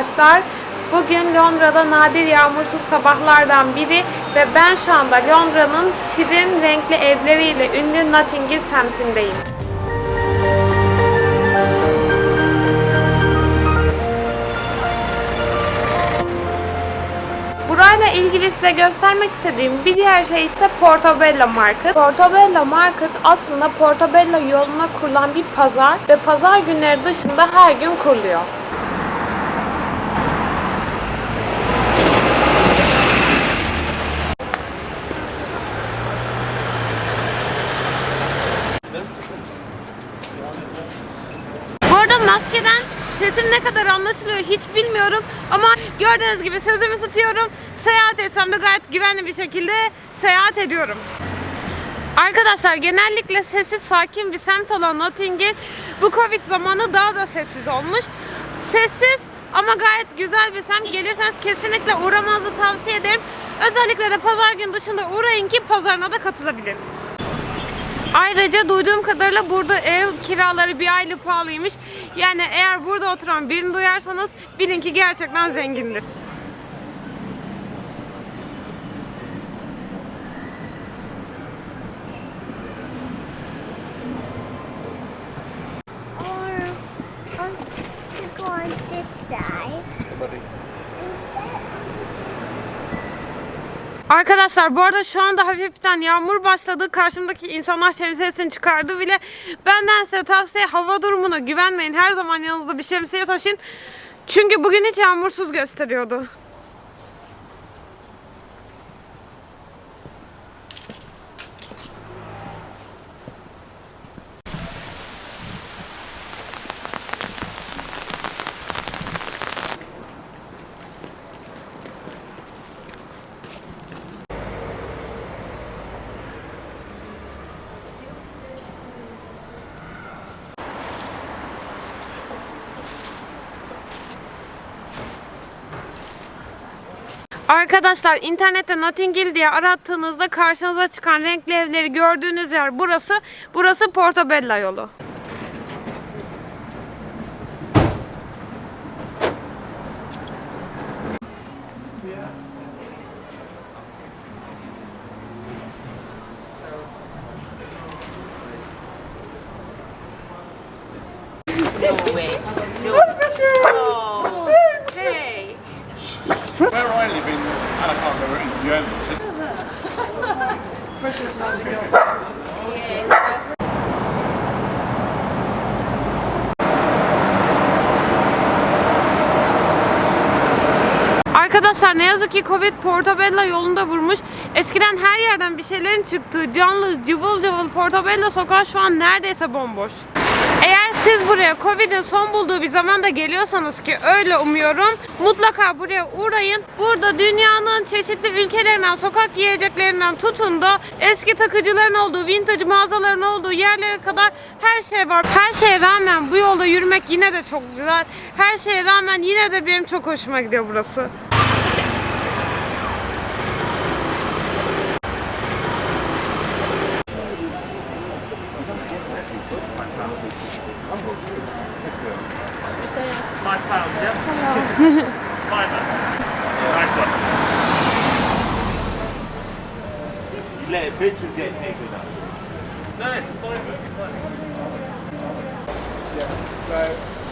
arkadaşlar. Bugün Londra'da nadir yağmursuz sabahlardan biri ve ben şu anda Londra'nın şirin renkli evleriyle ünlü Notting Hill semtindeyim. Burayla ilgili size göstermek istediğim bir diğer şey ise Portobello Market. Portobello Market aslında Portobello yoluna kurulan bir pazar ve pazar günleri dışında her gün kuruluyor. Bu arada maskeden sesim ne kadar anlaşılıyor hiç bilmiyorum ama gördüğünüz gibi sözümü tutuyorum. Seyahat etsem de gayet güvenli bir şekilde seyahat ediyorum. Arkadaşlar genellikle sessiz sakin bir semt olan Notting Hill bu Covid zamanı daha da sessiz olmuş. Sessiz ama gayet güzel bir semt. Gelirseniz kesinlikle uğramanızı tavsiye ederim. Özellikle de pazar günü dışında uğrayın ki pazarına da katılabilin. Ayrıca duyduğum kadarıyla burada ev kiraları bir aylık pahalıymış. Yani eğer burada oturan birini duyarsanız bilin ki gerçekten zengindir. Arkadaşlar bu arada şu anda hafiften yağmur başladı. Karşımdaki insanlar şemsiyesini çıkardı bile. Benden size tavsiye hava durumuna güvenmeyin. Her zaman yanınızda bir şemsiye taşıyın. Çünkü bugün hiç yağmursuz gösteriyordu. Arkadaşlar internette Notting Hill diye arattığınızda karşınıza çıkan renkli evleri gördüğünüz yer burası. Burası Portobello yolu. Hey. İt is Germany. Arkadaşlar ne yazık ki Covid Portobello yolunda vurmuş. Eskiden her yerden bir şeylerin çıktığı canlı cıvıl cıvıl Portobello sokağı şu an neredeyse bomboş. Siz buraya Covid'in son bulduğu bir zamanda geliyorsanız ki öyle umuyorum mutlaka buraya uğrayın. Burada dünyanın çeşitli ülkelerinden sokak yiyeceklerinden tutun da eski takıcıların olduğu, vintage mağazaların olduğu yerlere kadar her şey var. Her şeye rağmen bu yolda yürümek yine de çok güzel. Her şeye rağmen yine de benim çok hoşuma gidiyor burası.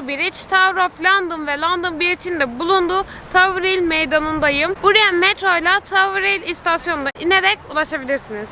Tower Bridge, Tower of London ve London Bridge'in de bulunduğu Tower Hill meydanındayım. Buraya metro ile Tower Hill istasyonunda inerek ulaşabilirsiniz.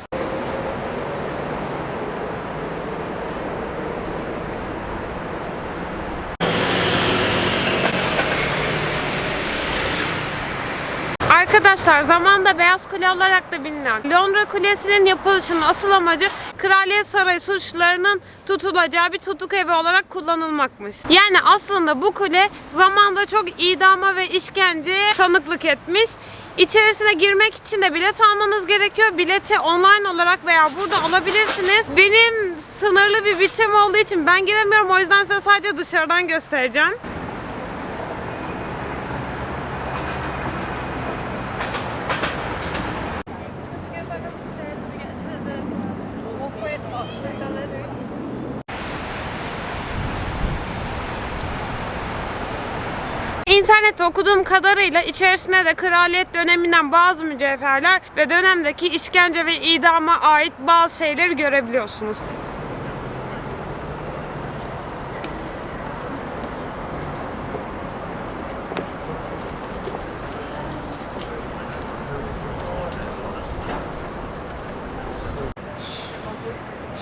Arkadaşlar zamanda Beyaz Kule olarak da bilinen Londra Kulesi'nin yapılışının asıl amacı Kraliyet Sarayı suçlularının tutulacağı bir tutuk evi olarak kullanılmakmış. Yani aslında bu kule zamanda çok idama ve işkenceye tanıklık etmiş. İçerisine girmek için de bilet almanız gerekiyor. Bileti online olarak veya burada alabilirsiniz. Benim sınırlı bir bütçem olduğu için ben giremiyorum. O yüzden size sadece dışarıdan göstereceğim. İnternette okuduğum kadarıyla içerisinde de kraliyet döneminden bazı mücevherler ve dönemdeki işkence ve idama ait bazı şeyleri görebiliyorsunuz.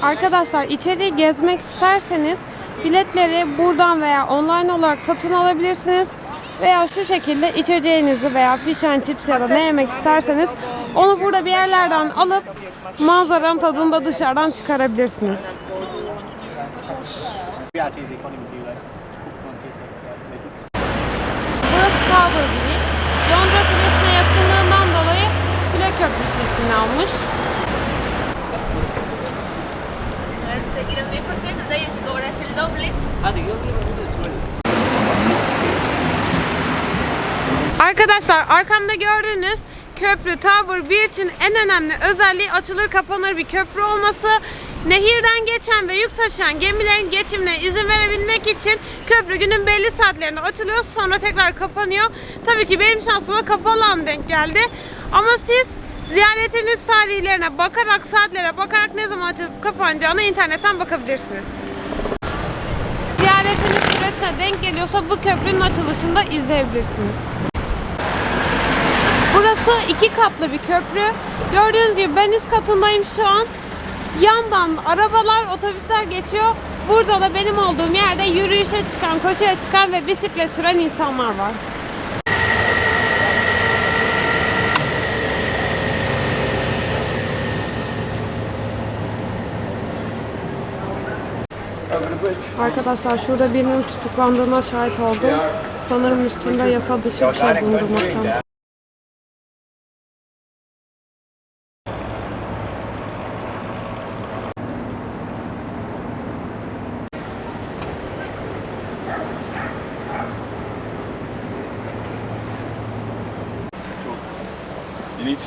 Arkadaşlar içeriği gezmek isterseniz biletleri buradan veya online olarak satın alabilirsiniz. Veya şu şekilde içeceğinizi veya fish and chips ya da ne yemek isterseniz onu burada bir yerlerden alıp manzaranın tadını da dışarıdan çıkarabilirsiniz. Burası Tower Bridge. Londra Kulesi'ne yakınlığından dolayı Kule Köprüsü ismini almış. Y los 10% de ahí si cobras el doble. Arkadaşlar arkamda gördüğünüz köprü Tower Bridge'in en önemli özelliği açılır kapanır bir köprü olması. Nehirden geçen ve yük taşıyan gemilerin geçimine izin verebilmek için köprü günün belli saatlerinde açılıyor sonra tekrar kapanıyor. Tabii ki benim şansıma kapalı an denk geldi. Ama siz ziyaretiniz tarihlerine bakarak saatlere bakarak ne zaman açılıp kapanacağını internetten bakabilirsiniz. Ziyaretiniz süresine denk geliyorsa bu köprünün açılışını da izleyebilirsiniz. Burası iki katlı bir köprü. Gördüğünüz gibi ben üst katındayım şu an. Yandan arabalar, otobüsler geçiyor. Burada da benim olduğum yerde yürüyüşe çıkan, koşuya çıkan ve bisiklet süren insanlar var. Arkadaşlar şurada birinin tutuklandığına şahit oldum. Sanırım üstünde yasa dışı bir şey bulundurmaktan.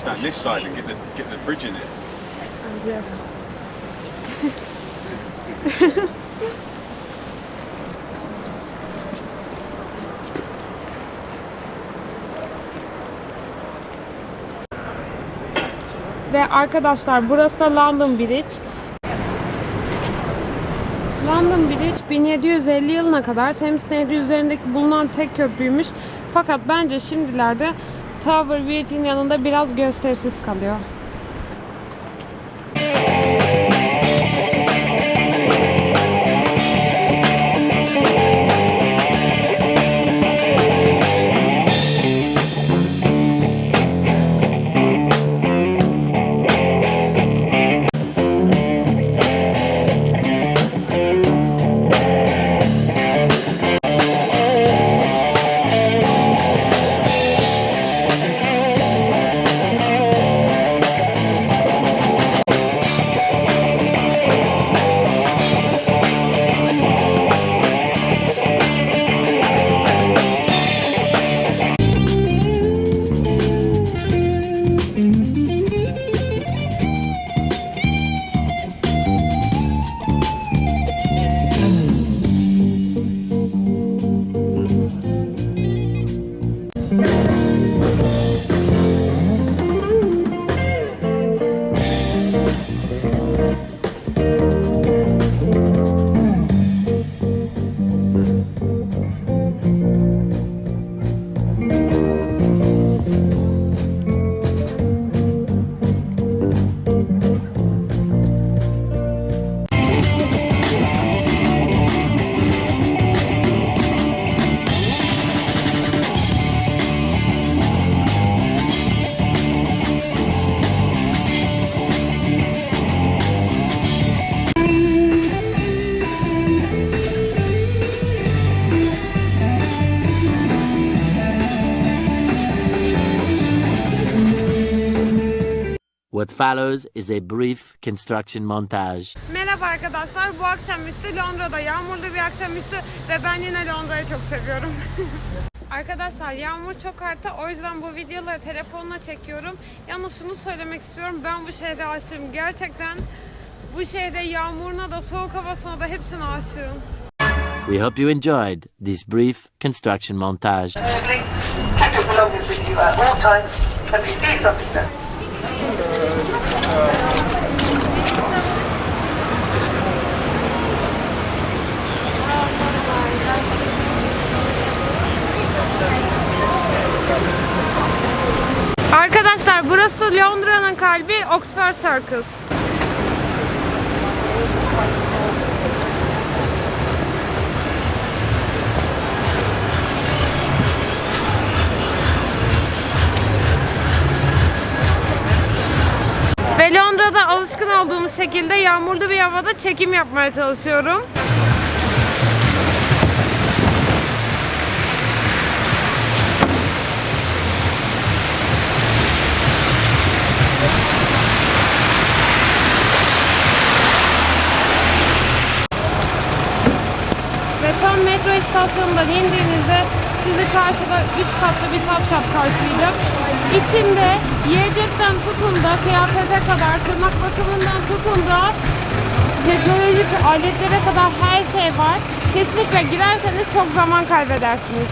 Stand this side and get the get the bridge in it. Yes. Ve arkadaşlar burası da London Bridge. London Bridge 1750 yılına kadar Thames Nehri üzerindeki bulunan tek köprüymüş. Fakat bence şimdilerde Tower Bridge'in yanında biraz gösterisiz kalıyor. What follows is a brief construction montage. Merhaba arkadaşlar. Bu akşamüstü Londra'da yağmurlu bir akşamüstü ve ben yine Londra'yı çok seviyorum. Arkadaşlar yağmur çok arttı. O yüzden bu videoları telefonla çekiyorum. Yalnız şunu söylemek istiyorum. Ben bu şehre aşığım. Gerçekten bu şehre yağmuruna da soğuk havasına da hepsine aşığım. We hope you enjoyed this brief construction montage. Arkadaşlar burası Londra'nın kalbi Oxford Circus. Londra'da alışkın olduğumuz şekilde yağmurlu bir havada çekim yapmaya çalışıyorum. Ve metro istasyonundan indiğinizde sizi karşıda 3 katlı bir shop karşılayacak. İçinde yiyecekten tutun da kıyafete kadar, tırnak bakımından tutun da teknolojik aletlere kadar her şey var. Kesinlikle girerseniz çok zaman kaybedersiniz.